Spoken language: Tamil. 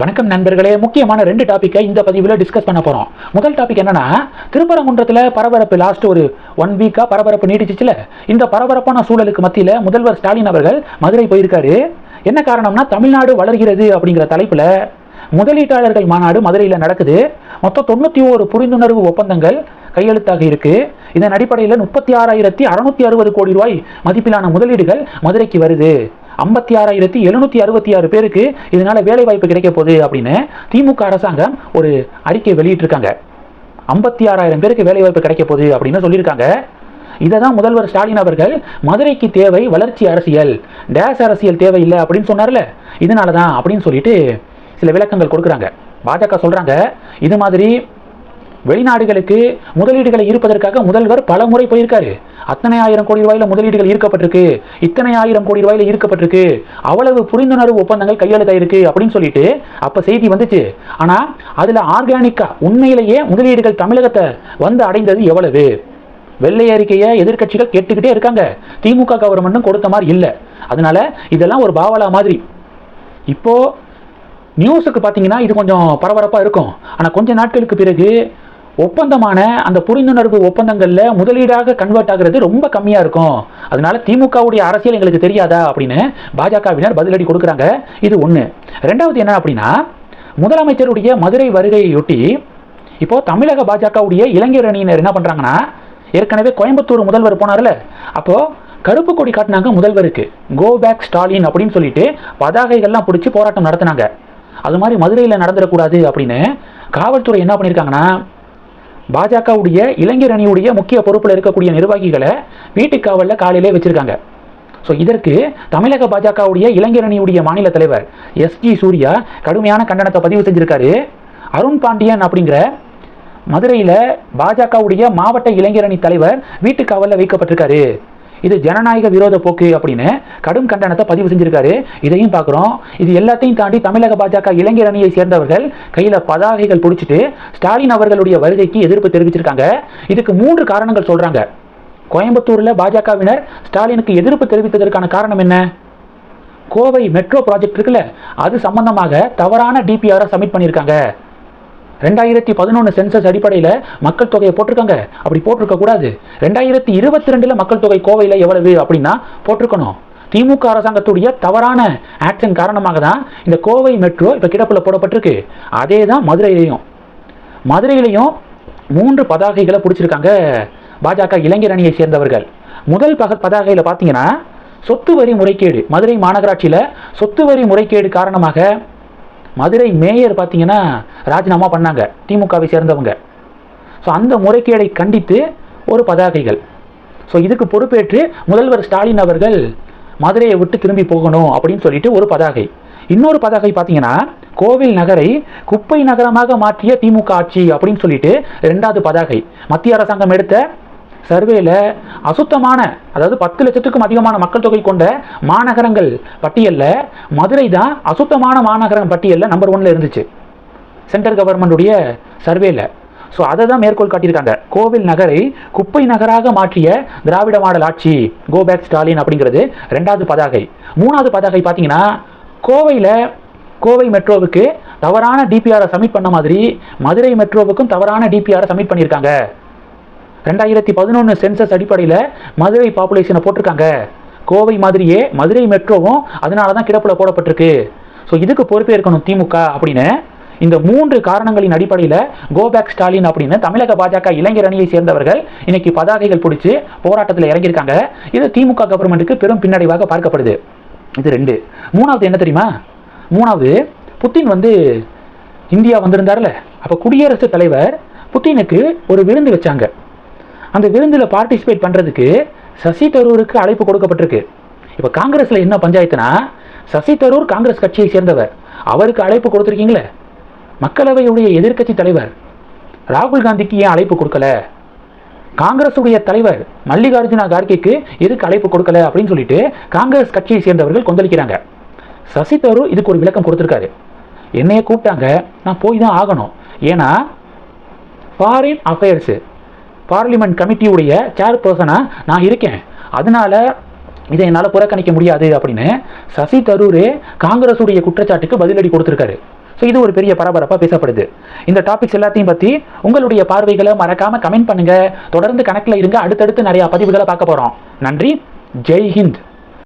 வணக்கம் நண்பர்களே முக்கியமான ரெண்டு டாப்பிக்கை இந்த பதிவில் டிஸ்கஸ் பண்ண போகிறோம் முதல் டாபிக் என்னன்னா திருப்பரங்குன்றத்தில் பரபரப்பு லாஸ்ட் ஒரு ஒன் வீக்காக பரபரப்பு நீடிச்சிச்சுல. இந்த பரபரப்பான சூழலுக்கு மத்தியில் முதல்வர் ஸ்டாலின் அவர்கள் மதுரை போயிருக்காரு. என்ன காரணம்னா தமிழ்நாடு வளர்கிறது அப்படிங்கிற தலைப்பில் முதலீட்டாளர்கள் மாநாடு மதுரையில் நடக்குது. மொத்தம் தொண்ணூற்றி ஓரு புரிந்துணர்வு ஒப்பந்தங்கள் கையெழுத்தாக இருக்கு. இதன் அடிப்படையில் முப்பத்தி ஆறாயிரத்தி அறுநூத்தி அறுபது கோடி ரூபாய் மதிப்பிலான முதலீடுகள் மதுரைக்கு வருது. ஐம்பத்தி ஆறாயிரத்தி எழுநூத்தி அறுபத்தி ஆறு பேருக்கு இதனால வேலை வாய்ப்பு கிடைக்க போகுது அப்படின்னு திமுக அரசாங்கம் ஒரு அறிக்கை வெளியிட்டிருக்காங்க. ஐம்பத்தி ஆறாயிரம் பேருக்கு வேலை வாய்ப்பு கிடைக்க போகுது அப்படின்னு சொல்லியிருக்காங்க. இதை தான் முதல்வர் ஸ்டாலின் அவர்கள் மதுரைக்கு தேவை வளர்ச்சி அரசியல் டேஸ் அரசியல் தேவையில்லை அப்படின்னு சொன்னார்ல. இதனால தான் அப்படின்னு சொல்லிட்டு சில விளக்கங்கள் கொடுக்குறாங்க. பாஜக சொல்கிறாங்க இது மாதிரி வெளிநாடுகளுக்கு முதலீடுகளை ஈர்ப்பதற்காக முதல்வர் பல முறை போயிருக்காரு. அத்தனை ஆயிரம் கோடி ரூபாயில முதலீடுகள் ஈர்க்கப்பட்டிருக்கு. இத்தனை ஆயிரம் கோடி ரூபாயில ஈர்க்கப்பட்டிருக்கு. அவ்வளவு புரிந்துணர்வு ஒப்பந்தங்கள் கையெழுத்தாயிருக்கு அப்படின்னு சொல்லிட்டு அப்ப செய்தி வந்துச்சு. ஆனா அதுல ஆர்கானிக்கா உண்மையிலேயே முதலீடுகள் தமிழகத்தை வந்து அடைந்தது எவ்வளவு? வெள்ளை அறிக்கையை எதிர்க்கட்சிகள் கேட்டுக்கிட்டே இருக்காங்க. திமுக கவர்மெண்ட்டும் கொடுத்த மாதிரி இல்லை. அதனால இதெல்லாம் ஒரு பாவலா மாதிரி. இப்போ நியூஸுக்கு பார்த்தீங்கன்னா இது கொஞ்சம் பரபரப்பாக இருக்கும். ஆனால் கொஞ்ச நாட்களுக்கு பிறகு ஒப்பந்தமான அந்த புரிந்துணர்வு ஒப்பந்தங்களில் முதலீடாக கன்வெர்ட் ஆகிறது ரொம்ப கம்மியாக இருக்கும். அதனால திமுகவுடைய அரசியல் எங்களுக்கு தெரியாதா அப்படின்னு பாஜகவினர் பதிலடி கொடுக்குறாங்க. இது ஒன்று ரெண்டாவது என்ன அப்படின்னா முதலமைச்சருடைய மதுரை வருகையொட்டி இப்போ தமிழக பாஜகவுடைய இளைஞர் அணியினர் என்ன பண்ணுறாங்கன்னா ஏற்கனவே கோயம்புத்தூர் முதல்வர் போனார்ல அப்போது கருப்பு கொடி காட்டினாங்க முதல்வருக்கு. கோ பேக் ஸ்டாலின் அப்படின்னு சொல்லிட்டு பதாகைகள்லாம் பிடிச்சி போராட்டம் நடத்தினாங்க. அது மாதிரி மதுரையில் நடந்துடக்கூடாது அப்படின்னு காவல்துறை என்ன பண்ணியிருக்காங்கன்னா பாஜகவுடைய இளைஞர் அணியுடைய முக்கிய பொறுப்பில் இருக்கக்கூடிய நிர்வாகிகளை வீட்டு காவலில் காலையிலே வச்சிருக்காங்க. ஸோ இதற்கு தமிழக பாஜகவுடைய இளைஞர் அணியுடைய மாநில தலைவர் எஸ்ஜி சூர்யா கடுமையான கண்டனத்தை பதிவு செஞ்சிருக்காரு. அருண் பாண்டியன் அப்படிங்கிற மதுரையில் பாஜகவுடைய மாவட்ட இளைஞர் அணி தலைவர் வீட்டு காவலில் வைக்கப்பட்டிருக்காரு. இது ஜனநாயக விரோத போக்கு அப்படின்னு கடும் கண்டனத்தை பதிவு செஞ்சிருக்காரு. இதையும் பார்க்குறோம். இது எல்லாத்தையும் தாண்டி தமிழக பாஜக இளைஞர் அணியை சேர்ந்தவர்கள் கையில் பதாகைகள் பிடிச்சிட்டு ஸ்டாலின் அவர்களுடைய வருகைக்கு எதிர்ப்பு தெரிவிச்சிருக்காங்க. இதுக்கு மூன்று காரணங்கள் சொல்றாங்க. கோயம்புத்தூரில் பாஜகவினர் ஸ்டாலினுக்கு எதிர்ப்பு தெரிவித்ததற்கான காரணம் என்ன? கோவை மெட்ரோ ப்ராஜெக்ட் இருக்குல்ல அது சம்பந்தமாக தவறான டிபிஆரை சப்மிட் பண்ணியிருக்காங்க ரெண்டாயிரத்தி பதினொன்று சென்சஸ் அடிப்படையில் மக்கள் தொகையை போட்டிருக்காங்க. அப்படி போட்டிருக்க கூடாது. ரெண்டாயிரத்தி இருபத்தி ரெண்டில் மக்கள் தொகை கோவையில் எவ்வளவு அப்படின்னா போட்டிருக்கணும். திமுக அரசாங்கத்துடைய தவறான ஆக்ஷன் காரணமாக தான் இந்த கோவை மெட்ரோ இப்போ கிடப்பில் போடப்பட்டிருக்கு. அதே தான் மதுரையிலையும். மதுரையிலையும் மூன்று பதாகைகளை பிடிச்சிருக்காங்க பாஜக இளைஞர் அணியை சேர்ந்தவர்கள். முதல் பக பதாகையில் பார்த்தீங்கன்னா சொத்து வரி முறைகேடு. மதுரை மாநகராட்சியில் சொத்து வரி முறைகேடு காரணமாக மதுரை மேயர் பார்த்தீங்கன்னா ராஜினாமா பண்ணாங்க. திமுகவை சேர்ந்தவங்க. ஸோ அந்த முறைகேடை கண்டித்து ஒரு பதாகைகள். ஸோ இதுக்கு பொறுப்பேற்று முதல்வர் ஸ்டாலின் அவர்கள் மதுரையை விட்டு திரும்பி போகணும் அப்படின்னு சொல்லிட்டு ஒரு பதாகை. இன்னொரு பதாகை பார்த்தீங்கன்னா கோவில் நகரை குப்பை நகரமாக மாற்றிய திமுக ஆட்சி அப்படின்னு சொல்லிட்டு ரெண்டாவது பதாகை. மத்திய அரசாங்கம் எடுத்த சர்வேல அசுத்தமான அதாவது பத்து லட்சத்துக்கும் அதிகமான மக்கள் தொகை கொண்ட மாநகரங்கள் பட்டியலில் மதுரை தான் அசுத்தமான மாநகரம் பட்டியலில் நம்பர் ஒன்ல இருந்துச்சு. சென்ட்ரல் கவர்மெண்டுடைய சர்வேல. ஸோ அதை தான் மேற்கோள் காட்டியிருக்காங்க. கோவில் நகரை குப்பை நகராக மாற்றிய திராவிட மாடல் ஆட்சி கோபேக் ஸ்டாலின் அப்படிங்கிறது ரெண்டாவது பதாகை. மூணாவது பதாகை பார்த்தீங்கன்னா கோவையில் கோவை மெட்ரோவுக்கு தவறான டிபிஆரை சப்மிட் பண்ண மாதிரி மதுரை மெட்ரோவுக்கும் தவறான டிபிஆரை சப்மிட் பண்ணியிருக்காங்க. ரெண்டாயிரத்தி பதினொன்று சென்சஸ் அடிப்படையில் மதுரை பாப்புலேஷனை போட்டிருக்காங்க. கோவை மாதிரியே மதுரை மெட்ரோவும் அதனால தான் கிடப்பில் போடப்பட்டிருக்கு. ஸோ இதுக்கு பொறுப்பேற்கணும் திமுக அப்படின்னு. இந்த மூன்று காரணங்களின் அடிப்படையில் கோபேக் ஸ்டாலின் அப்படின்னு தமிழக பாஜக இளைஞர் அணியை சேர்ந்தவர்கள் இன்னைக்கு பதாகைகள் பிடிச்சி போராட்டத்தில் இறங்கியிருக்காங்க. இது திமுக கவர்மெண்ட்டுக்கு பெரும் பின்னடைவாக பார்க்கப்படுது. இது ரெண்டு. மூணாவது என்ன தெரியுமா? மூணாவது புத்தின் வந்து இந்தியா வந்திருந்தார்ல. அப்போ குடியரசுத் தலைவர் புத்தினுக்கு ஒரு விருந்து வச்சாங்க. அந்த விருந்தில் பார்ட்டிசிபேட் பண்ணுறதுக்கு சசி தரூருக்கு அழைப்பு கொடுக்கப்பட்டிருக்கு. இப்போ காங்கிரஸில் என்ன பஞ்சாயத்துனா சசி தரூர் காங்கிரஸ் கட்சியை சேர்ந்தவர். அவருக்கு அழைப்பு கொடுத்துருக்கீங்களே? மக்களவையுடைய எதிர்க்கட்சி தலைவர். ராகுல் காந்திக்கு ஏன் அழைப்பு கொடுக்கல? காங்கிரஸுடைய தலைவர் மல்லிகார்ஜுனா கார்கேக்கு எதுக்கு அழைப்பு கொடுக்கல அப்படின்னு சொல்லிட்டு காங்கிரஸ் கட்சியை சேர்ந்தவர்கள் கொந்தளிக்கிறாங்க. சசி தரூர் இதுக்கு ஒரு விளக்கம் கொடுத்துருக்காரு. என்னைய கூப்பிட்டாங்க நான் போய் தான் ஆகணும். ஏன்னா ஃபாரின் அஃபேர்ஸு பார்லிமெண்ட் கமிட்டியுடைய சேர்பர்சனாக நான் இருக்கேன். அதனால இதை என்னால் புறக்கணிக்க முடியாது அப்படின்னு சசி தரூரே காங்கிரஸுடைய குற்றச்சாட்டுக்கு பதிலடி கொடுத்துருக்காரு. ஸோ இது ஒரு பெரிய பரபரப்பாக பேசப்படுது. இந்த டாபிக்ஸ் எல்லாத்தையும் பற்றி உங்களுடைய பார்வைகளை மறக்காமல் கமெண்ட் பண்ணுங்கள் தொடர்ந்து கணக்கில் இருங்க. அடுத்தடுத்து நிறையா பதிவுகளை பார்க்க போகிறோம் நன்றி. ஜெய் ஹிந்த்.